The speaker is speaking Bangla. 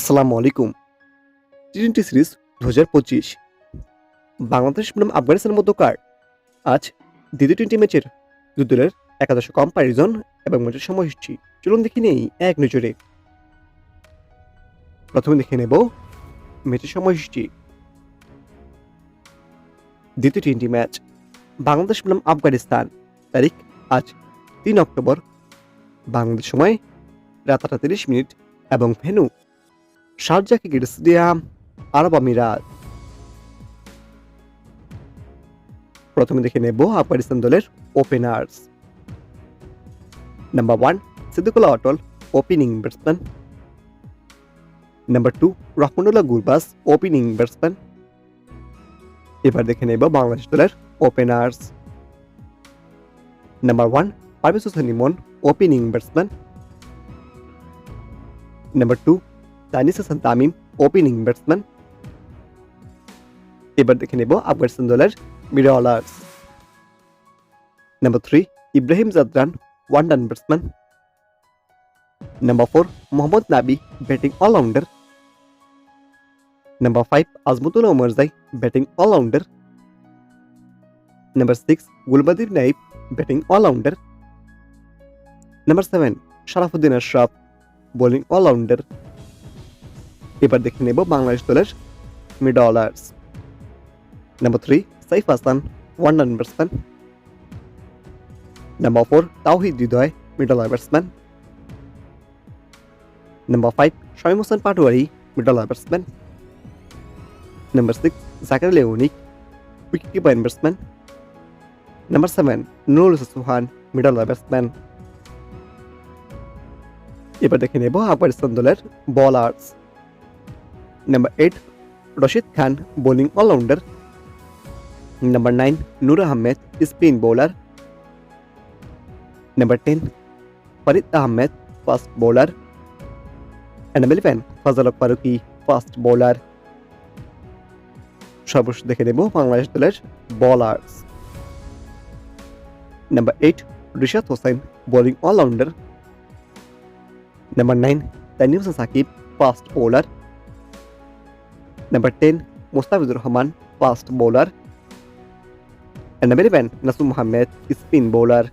আসসালামু আলাইকুম। টি টোয়েন্টি সিরিজ দু হাজার পঁচিশ। বাংলাদেশ বনাম আফগানিস্তানের মধ্যকার আজ দ্বিতীয় টোয়েন্টি ম্যাচের দুই দলের একাদশ কম্পারিজন এবং ম্যাচের সময়সূচি। চলুন দেখে নেই এক নজরে। প্রথমে দেখে নেব ম্যাচের সময়সূচি। দ্বিতীয় টোয়েন্টি ম্যাচ। বাংলাদেশ বনাম আফগানিস্তান তারিখ আজ তিন অক্টোবর। বাংলাদেশ সময় রাত তিরিশ মিনিট এবং ভেনু শারজা ক্রিকেট স্টেডিয়াম, আরব আমিরাত। প্রথমে দেখে নেব আফগানিস্তান দলের openers number one Siddiqullah Atal opening batsman number two Rahmanullah Gurbaz opening batsman এবার দেখে নেব বাংলাদেশ দলের openers number one Parvez Hossain Emon opening batsman number two Danis Hasan Tamim opening batsman এবার দেখে নেব আফগানিস্তান দলের middle orders number three Ibrahim Zadran one down batsman number four Mohammad Nabi batting allrounder number five Azmatullah Omarzai batting allrounder number six Gulbadin Naib batting allrounder number seven Sharafuddin Ashraf bowling allrounder এবার দেখে নেব বাংলাদেশ দলের middle orders number three Saif Hasan one run batsman number four Tawhid Hridoy middle order batsman number five Shamim Hossain Patwari middle order batsman number six Jakir Leonik wicket keeper batsman number seven Nurul Suhan middle order batsman এবার দেখে নেব আফগানিস্তান দলের bowlers number eight Rashid Khan bowling allrounder number nine Noor Ahmed spin bowler number ten Farid Ahmed fast bowler number eleven Fazal Farooqi fast bowler সর্বশেষ দেখে নেব বাংলাদেশ দলের bowlers number eight Rishad Hossain bowling allrounder number nine Tanim Hossain Sakib fast bowler Number 10, Mustafizur Rahman, fast bowler. And number 11, Nasu Mohammed, spin bowler.